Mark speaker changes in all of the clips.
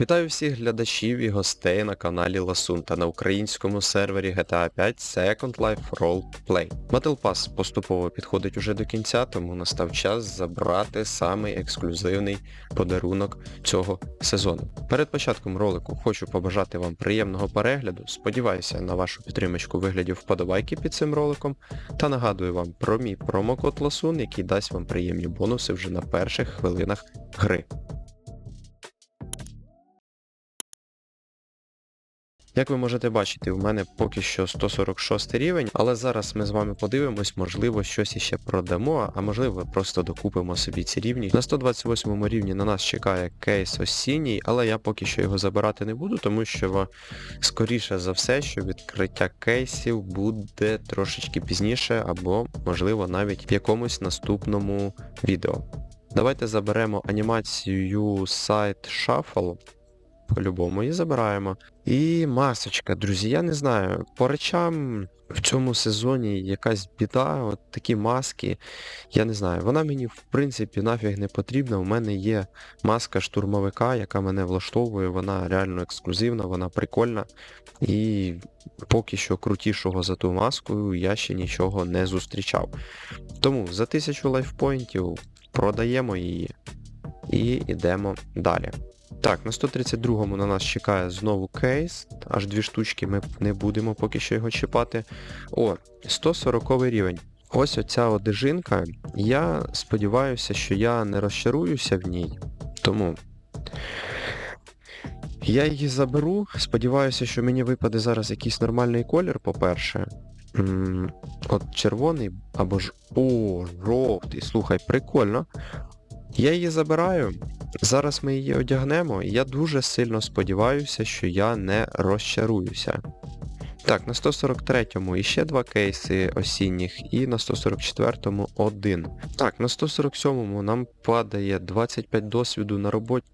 Speaker 1: Вітаю всіх глядачів і гостей на каналі Ласун та на українському сервері GTA 5 Second Life Roleplay. Battle Pass поступово підходить уже до кінця, тому настав час забрати самий ексклюзивний подарунок цього сезону. Перед початком ролику хочу побажати вам приємного перегляду, сподіваюся на вашу підтримочку у вигляді вподобайки під цим роликом, та нагадую вам про мій промокод Ласун, який дасть вам приємні бонуси вже на перших хвилинах гри. Як ви можете бачити, в мене поки що 146 рівень, але зараз ми з вами подивимось, можливо, щось іще продамо, а можливо просто докупимо собі ці рівні. На 128 рівні на нас чекає кейс осінній, але я поки що його забирати не буду, тому що скоріше за все, що відкриття кейсів буде трошечки пізніше, або, можливо, навіть в якомусь наступному відео. Давайте заберемо анімацію Site Shuffle по-любому і забираємо. І масочка, друзі, я не знаю, по речам в цьому сезоні якась біда, от такі маски, я не знаю, вона мені в принципі нафіг не потрібна. У мене є маска штурмовика, яка мене влаштовує, вона реально ексклюзивна, вона прикольна. І поки що крутішого за ту маску я ще нічого не зустрічав. Тому за 1000 лайфпоінтів продаємо її і йдемо далі. Так, на 132-му на нас чекає знову кейс. Аж дві штучки ми не будемо поки що його чіпати. О, 140 рівень. Ось оця одежинка. Я сподіваюся, що я не розчаруюся в ній. Тому я її заберу. Сподіваюся, що мені випаде зараз якийсь нормальний колір, по-перше. От червоний або ж. О, жовтий. Слухай, прикольно. Я її забираю. Зараз ми її одягнемо, і я дуже сильно сподіваюся, що я не розчаруюся. Так, на 143-му іще два кейси осінніх, і на 144-му один. Так, на 147-му нам падає 25 досвіду на роботі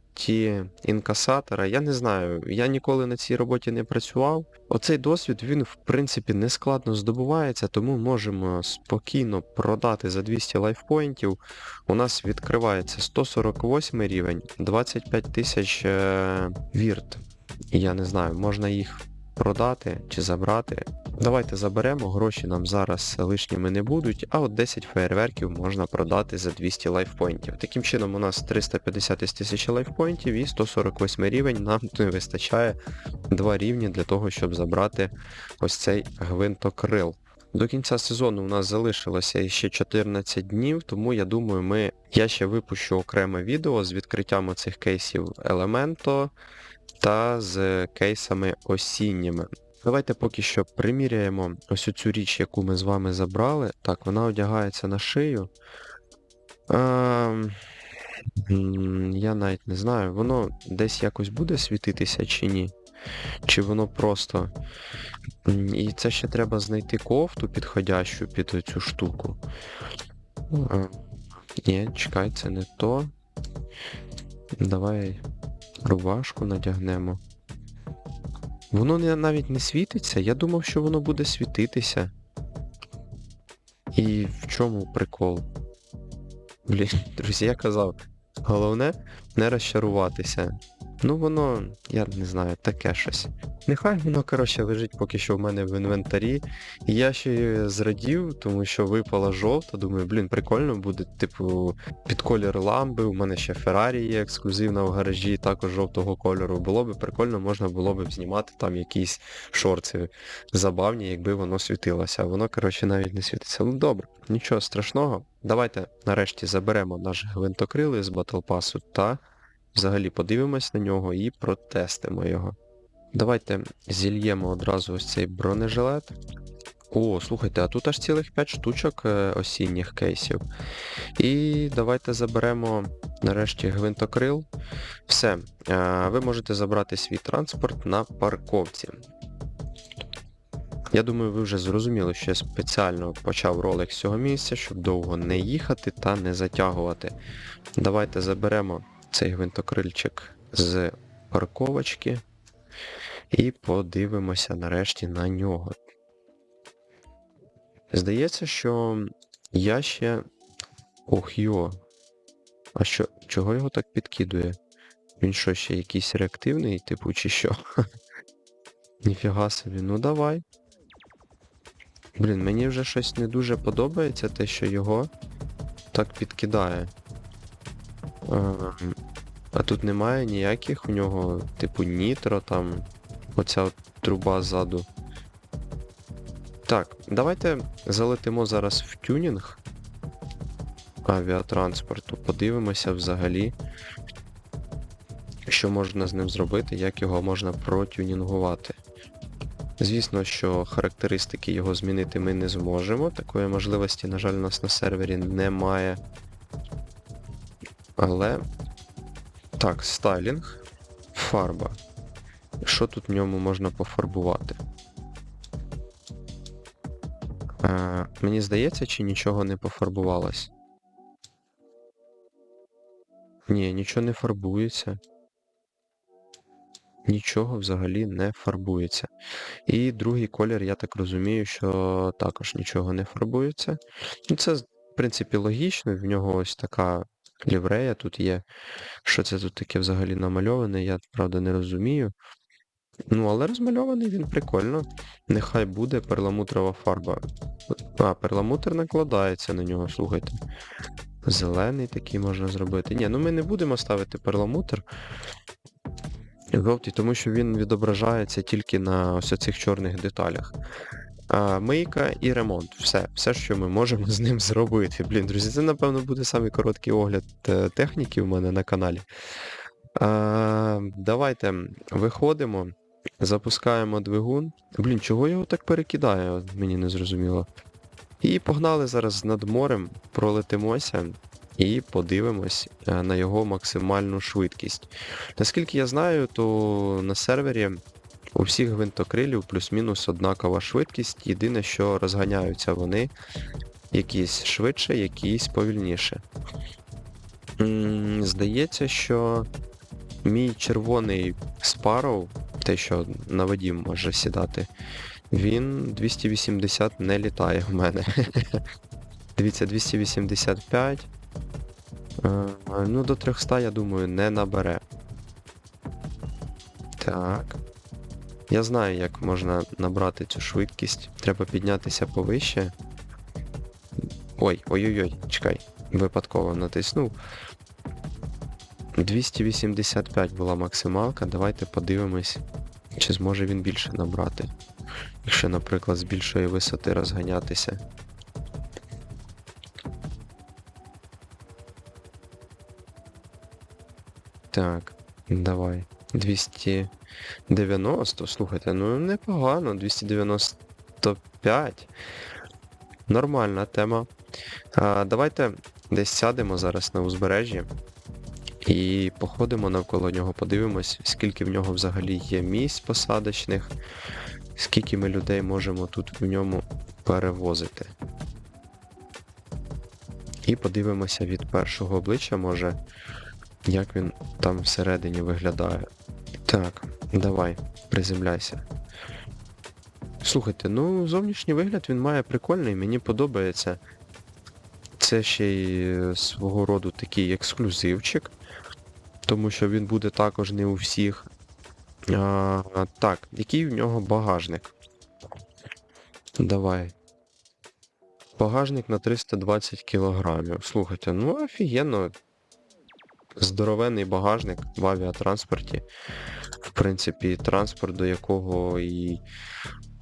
Speaker 1: інкасатора. Я не знаю, я ніколи на цій роботі не працював. Оцей досвід, він в принципі не складно здобувається, тому можемо спокійно продати за 200 лайфпоінтів. У нас відкривається 148 рівень, 25 тисяч е, вірт. Я не знаю, можна їх продати чи забрати. Давайте заберемо, гроші нам зараз лишніми не будуть, а от 10 фейерверків можна продати за 200 лайфпоінтів. Таким чином у нас 350 із 1000 лайфпоінтів і 148 рівень нам не вистачає два рівні для того, щоб забрати ось цей гвинтокрил. До кінця сезону у нас залишилося ще 14 днів, тому я думаю, ми... я ще випущу окреме відео з відкриттям оцих кейсів Elemenто та з кейсами осінніми. Давайте поки що приміряємо ось цю річ, яку ми з вами забрали. Так, вона одягається на шию. Ем, м, Я навіть не знаю, воно десь якось буде світитися чи ні. Чи воно просто. І це ще треба знайти кофту підходящу під цю штуку. Е, Ні, чекай, це не то. Давай рубашку надягнемо. Воно навіть не світиться, я думав, що воно буде світитися. І в чому прикол? Блін, друзі, я казав, головне не розчаруватися. Ну воно, я не знаю, таке щось. Нехай воно, коротше, лежить поки що в мене в інвентарі. І я ще зрадів, тому що випала жовта, думаю, блін, прикольно буде, типу, під колір ламби, у мене ще Феррарі є ексклюзивна в гаражі, також жовтого кольору. Було би прикольно, можна було б знімати там якісь шорти забавні, якби воно світилося. А воно, коротше, навіть не світиться. Ну добре, нічого страшного. Давайте нарешті заберемо наш гвинтокрил із Battle Pass та взагалі подивимось на нього і протестимо його. Давайте зільємо одразу ось цей бронежилет. О, слухайте, а тут аж цілих 5 штучок е, осінніх кейсів. І давайте заберемо нарешті гвинтокрил. Все, е, ви можете забрати свій транспорт на парковці. Я думаю, ви вже зрозуміли, що я спеціально почав ролик з цього місця, щоб довго не їхати та не затягувати. Давайте заберемо цей гвинтокрильчик з парковочки і подивимося нарешті на нього. Здається, що я ще... Ох йо. А що, чого його так підкидує? Він що, ще якийсь реактивний, типу, чи що? Ніфіга собі, ну давай. Блін, мені вже щось не дуже подобається, те, що його так підкидає. Ем, А тут немає ніяких у нього, типу, нітро там, оця от труба ззаду. Так, давайте залетимо зараз в тюнінг авіатранспорту, подивимося взагалі, що можна з ним зробити, як його можна протюнінгувати. Звісно, що характеристики його змінити ми не зможемо. Такої можливості, на жаль, у нас на сервері немає. Але. Так, стайлінг, фарба. Що тут в ньому можна пофарбувати? Е, мені здається, чи нічого не пофарбувалось? Ні, нічого не фарбується. Нічого взагалі не фарбується. І другий колір, я так розумію, що також нічого не фарбується. Ну, це, в принципі, логічно, в нього ось така ліврея тут є. Що це тут таке взагалі намальоване, я правда не розумію. Ну, але розмальований він прикольно. Нехай буде перламутрова фарба. А, перламутр накладається на нього, слухайте. Зелений такий можна зробити. Ні, ну ми не будемо ставити перламутр. Жовтий, тому що він відображається тільки на ось цих чорних деталях. Мийка і ремонт. Все, все, що ми можемо з ним зробити. Блін, друзі, це напевно буде самий короткий огляд е, техніки у мене на каналі. А, давайте виходимо, запускаємо двигун. Блін, чого його так перекидає, мені не зрозуміло. І погнали зараз над морем, пролетимося і подивимось е, на його максимальну швидкість. Наскільки я знаю, то на сервері у всіх гвинтокрилів плюс-мінус однакова швидкість, єдине, що розганяються вони якісь швидше, якісь повільніше. Здається, що мій червоний Sparrow, те, що на воді може сідати, він 280 не літає в мене. Дивіться, 285. Е, Ну, до 300, я думаю, не набере. Так. Я знаю, як можна набрати цю швидкість. Треба піднятися повище. Ой, ой-ой-ой, чекай. Випадково натиснув. 285 була максималка. Давайте подивимось, чи зможе він більше набрати. Якщо, наприклад, з більшої висоти розганятися. Так, давай. 290, слухайте, ну непогано, 295. Нормальна тема. А, Давайте десь сядемо зараз на узбережжі і походимо навколо нього, подивимось, скільки в нього взагалі є місць посадочних, скільки ми людей можемо тут в ньому перевозити. І подивимося від першого обличчя, може, як він там всередині виглядає. Так, давай, приземляйся. Слухайте, ну зовнішній вигляд він має прикольний, мені подобається. Це ще й свого роду такий ексклюзивчик, тому що він буде також не у всіх. А, так, який в нього багажник? Давай. Багажник на 320 кілограмів. Слухайте, ну офігенно. Здоровенний багажник в авіатранспорті. В принципі, транспорт, до якого і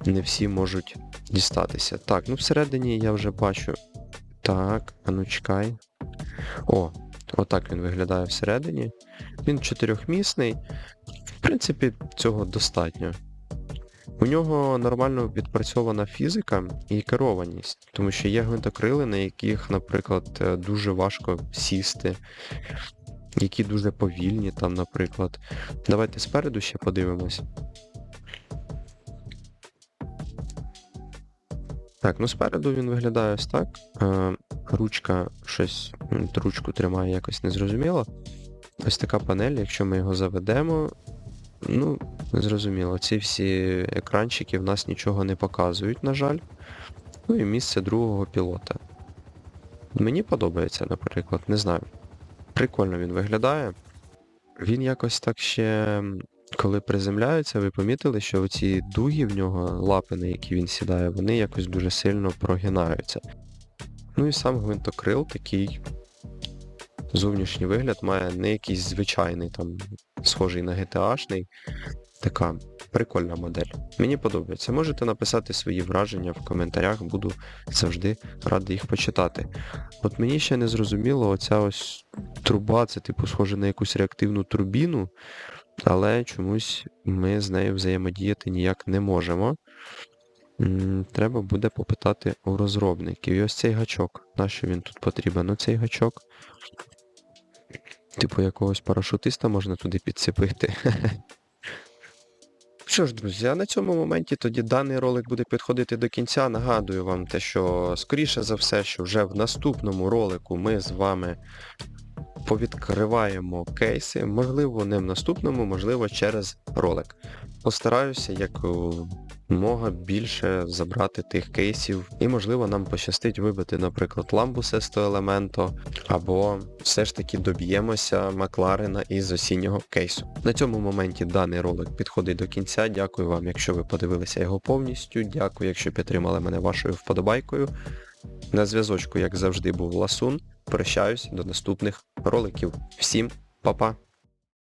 Speaker 1: не всі можуть дістатися. Так, ну всередині я вже бачу. Так, а ну чекай. О, отак він виглядає всередині. Він чотирьохмісний. В принципі, цього достатньо. У нього нормально відпрацьована фізика і керованість, тому що є гвинтокрили, на яких, наприклад, е, дуже важко сісти, які дуже повільні там, наприклад. Давайте спереду ще подивимось. Так, ну спереду він виглядає ось так. Е, ручка щось, ручку тримає якось незрозуміло. Ось така панель, якщо ми його заведемо, ну, зрозуміло, ці всі екранчики в нас нічого не показують, на жаль. Ну і місце другого пілота. Мені подобається, наприклад, не знаю. Прикольно він виглядає. він якось так ще, коли приземляється, ви помітили, що оці дуги в нього, лапи, на які він сідає, вони якось дуже сильно прогинаються. Ну і сам гвинтокрил такий зовнішній вигляд має не якийсь звичайний, там, схожий на GTA-шний. Така прикольна модель. Мені подобається. Можете написати свої враження в коментарях, буду завжди радий їх почитати. От мені ще не зрозуміло, оця ось труба, це типу схоже на якусь реактивну турбіну, але чомусь ми з нею взаємодіяти ніяк не можемо. Треба буде попитати у розробників. І ось цей гачок. Нащо він тут потрібен? Оцей гачок. Типу якогось парашутиста можна туди підцепити. Що ж, друзі, а на цьому моменті тоді даний ролик буде підходити до кінця. Нагадую вам те, що скоріше за все, що вже в наступному ролику ми з вами повідкриваємо кейси, можливо, не в наступному, можливо, через ролик. Постараюся як мога більше забрати тих кейсів, і можливо нам пощастить вибити, наприклад, ламбу Sesto Elemento, або все ж таки доб'ємося Макларена із осіннього кейсу. На цьому моменті даний ролик підходить до кінця. Дякую вам, якщо ви подивилися його повністю. Дякую, якщо підтримали мене вашою вподобайкою. На зв'язочку, як завжди, був Ласун. Прощаюсь до наступних роликів. Всім па-па!